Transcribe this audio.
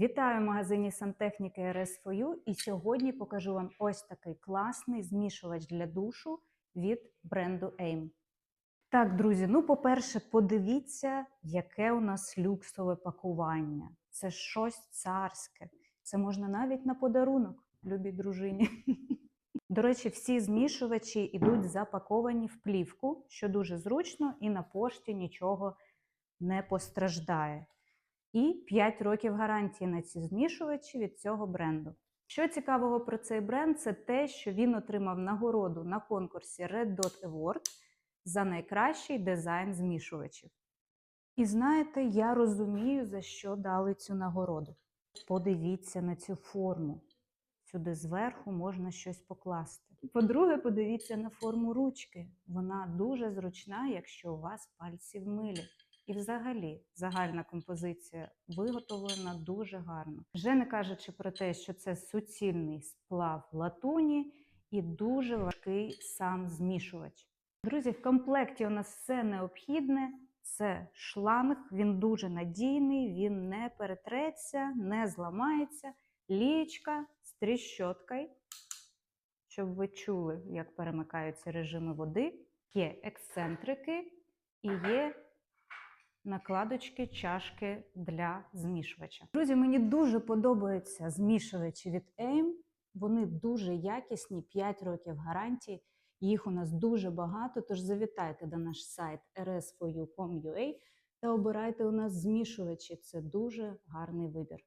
Вітаю в магазині сантехніки RS4U і сьогодні покажу вам ось такий класний змішувач для душу від бренду AIM. Так, друзі, ну, по-перше, подивіться, яке у нас люксове пакування. Це щось царське. Це можна навіть на подарунок, любій дружині. До речі, всі змішувачі йдуть запаковані в плівку, що дуже зручно, і на пошті нічого не постраждає. І 5 років гарантії на ці змішувачі від цього бренду. Що цікавого про цей бренд, це те, що він отримав нагороду на конкурсі Red Dot Award за найкращий дизайн змішувачів. І знаєте, я розумію, за що дали цю нагороду. Подивіться на цю форму. Сюди зверху можна щось покласти. По-друге, подивіться на форму ручки. Вона дуже зручна, якщо у вас пальці в милі. І взагалі загальна композиція виготовлена дуже гарно. Вже не кажучи про те, що це суцільний сплав латуні і дуже важкий сам змішувач. Друзі, в комплекті у нас все необхідне. Це шланг, він дуже надійний, він не перетреться, не зламається. Лієчка з тріщоткою, щоб ви чули, як перемикаються режими води. Є ексцентрики і є накладочки, чашки для змішувача. Друзі, мені дуже подобаються змішувачі від AIM. Вони дуже якісні, 5 років гарантії. Їх у нас дуже багато, тож завітайте до наш сайт rs4u.com.ua та обирайте у нас змішувачі. Це дуже гарний вибір.